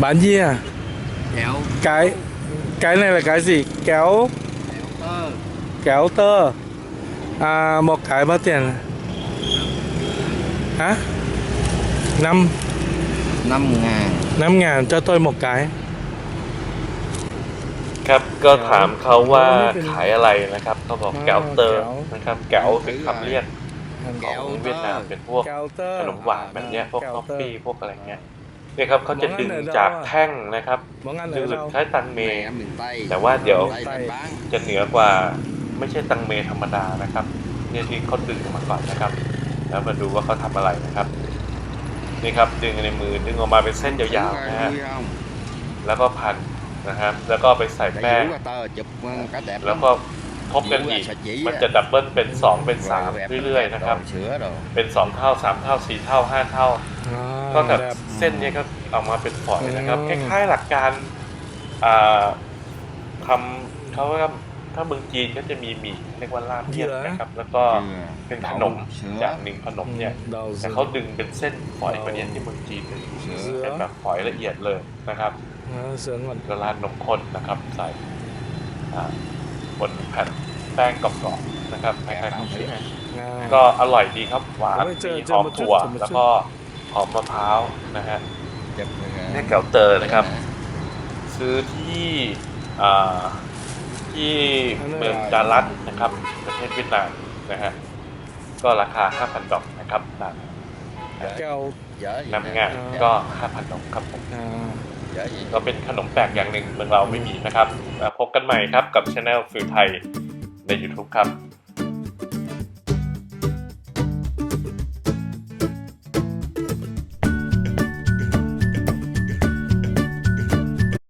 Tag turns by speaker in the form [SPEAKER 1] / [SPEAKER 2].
[SPEAKER 1] bán gì à
[SPEAKER 2] kẹo
[SPEAKER 1] cái cái này là cái gì kéo
[SPEAKER 2] kẹo tơ
[SPEAKER 1] kéo tơ à một cái bao tiền hả năm
[SPEAKER 2] năm ngàn
[SPEAKER 1] năm ngàn cho tôi một cái
[SPEAKER 3] ครับก็ถามเขาว่า
[SPEAKER 1] โอ้ไม่เป็น
[SPEAKER 3] ขายอะไรนะครับเขาบอก
[SPEAKER 1] อ่า
[SPEAKER 3] แก้วเตอร์
[SPEAKER 1] แก้ว
[SPEAKER 3] นะครับแก้วเป็นคำเรียกข
[SPEAKER 2] แก้
[SPEAKER 3] อง
[SPEAKER 2] วเตอร์
[SPEAKER 3] เวียดนามเป็นพวก
[SPEAKER 1] kéo tơ
[SPEAKER 3] ขนมหวานแบบเนี้ยพวก
[SPEAKER 1] แก้ว
[SPEAKER 3] คอฟ
[SPEAKER 1] เตอร์
[SPEAKER 3] ฟี่พวกอะไรเงี้ยเนี่ยครับเขาจะดึง
[SPEAKER 1] มองอันไหน
[SPEAKER 3] จาก
[SPEAKER 1] เราอะ
[SPEAKER 3] แท่งนะครับ
[SPEAKER 1] món ăn
[SPEAKER 3] ดึ
[SPEAKER 1] ở
[SPEAKER 3] ง
[SPEAKER 1] đâu
[SPEAKER 3] ใช้ตังเม
[SPEAKER 2] mẹ miền tây
[SPEAKER 3] แต่ว่าเดี๋ยว
[SPEAKER 2] Tây
[SPEAKER 1] Tây.
[SPEAKER 2] là bán
[SPEAKER 3] จะเหนือกว่าไม่ใช่ตังเมธรรมดานะครับ เนี่ยที่เขาดึงออกมาก่อนนะครับ แล้วมาดูว่าเขาทำอะไรนะครับ นี่ครับดึงในมือดึงออกมาเป็นเส้นยาวๆนะฮะ
[SPEAKER 2] vui không
[SPEAKER 3] แล้วก็พันนะครับ แล้วก็ไปใส่
[SPEAKER 2] để
[SPEAKER 3] แป้ง
[SPEAKER 2] giữ tơ chụp cái đẹp
[SPEAKER 3] แล้ว
[SPEAKER 2] lắm.
[SPEAKER 3] ก็ทบกันอีก
[SPEAKER 2] Giữ là sạch chỉ
[SPEAKER 3] มัน
[SPEAKER 2] á.
[SPEAKER 3] จะดับเบิลเป็นสองเป็นสาม
[SPEAKER 2] Rồi đẹp,
[SPEAKER 3] เรื่อยๆ
[SPEAKER 2] đẹp
[SPEAKER 3] นะครับ
[SPEAKER 2] đồ, sữa đồ
[SPEAKER 3] เป็นสองเท่าสามเท่าสี่เท่าห้าเท่า
[SPEAKER 1] à,
[SPEAKER 3] ก็แบบ
[SPEAKER 1] đẹp
[SPEAKER 3] เส้นเนี้ก็ออกมาเป็นฝอยนะครับ
[SPEAKER 1] อื
[SPEAKER 3] ค
[SPEAKER 1] ม
[SPEAKER 3] ล้ายๆหลักการอ่าทำเขาว่าถ้าเมืองจีนก็จะมีหมี่เรียกว่าลาบเลียนนะครับ แล้วก็
[SPEAKER 2] Dừa,
[SPEAKER 3] เป็นข
[SPEAKER 2] đậu,
[SPEAKER 3] นม
[SPEAKER 2] sữa
[SPEAKER 3] อย่างหนึ่งขนมเนี่ย
[SPEAKER 1] đầu
[SPEAKER 3] แต่
[SPEAKER 1] dừa
[SPEAKER 3] เขาดึงเป็นเส้นฝอยมาเนี่ยที่เมืองจีนเลย
[SPEAKER 2] sữa
[SPEAKER 3] เป็นแบบฝอยละเอียดเลยนะครับ
[SPEAKER 1] à, sữa ngọt
[SPEAKER 3] ละลานนมข้นนะครับใส่อ่าบนแผ่นแป้งกรอบๆนะครับคล้ายๆข้าวเสีย
[SPEAKER 1] à,
[SPEAKER 3] ก็อร่อยดีครับหวาน
[SPEAKER 1] เฮ้ยเจอ
[SPEAKER 3] มี
[SPEAKER 1] เจ
[SPEAKER 3] ห
[SPEAKER 1] อ
[SPEAKER 3] อม
[SPEAKER 1] มาชุด
[SPEAKER 3] ถั่ว
[SPEAKER 1] เจอมาชุด
[SPEAKER 3] แล้วก็ หอมมะพร้าวนะฮะ
[SPEAKER 2] chụp
[SPEAKER 3] นี่แก้วเตอร์นะครับ ซื้อที่อ่าที่เมืองดารัตนะครับ ประเทศเวียดนามนะฮะก็ราคา 5,000ดอกนะครับนะ
[SPEAKER 1] keo
[SPEAKER 2] dở gì
[SPEAKER 3] น้ำ
[SPEAKER 2] nè.
[SPEAKER 3] งานก็ 5,000ดอกครับผม
[SPEAKER 1] à,
[SPEAKER 2] dở gì
[SPEAKER 3] ก็เป็นขนมแปลกอย่างหนึ่งเมืองเราไม่มีนะครับแล้วพบกันใหม่ครับกับช anel ฟิลไทยใน YouTube ครับ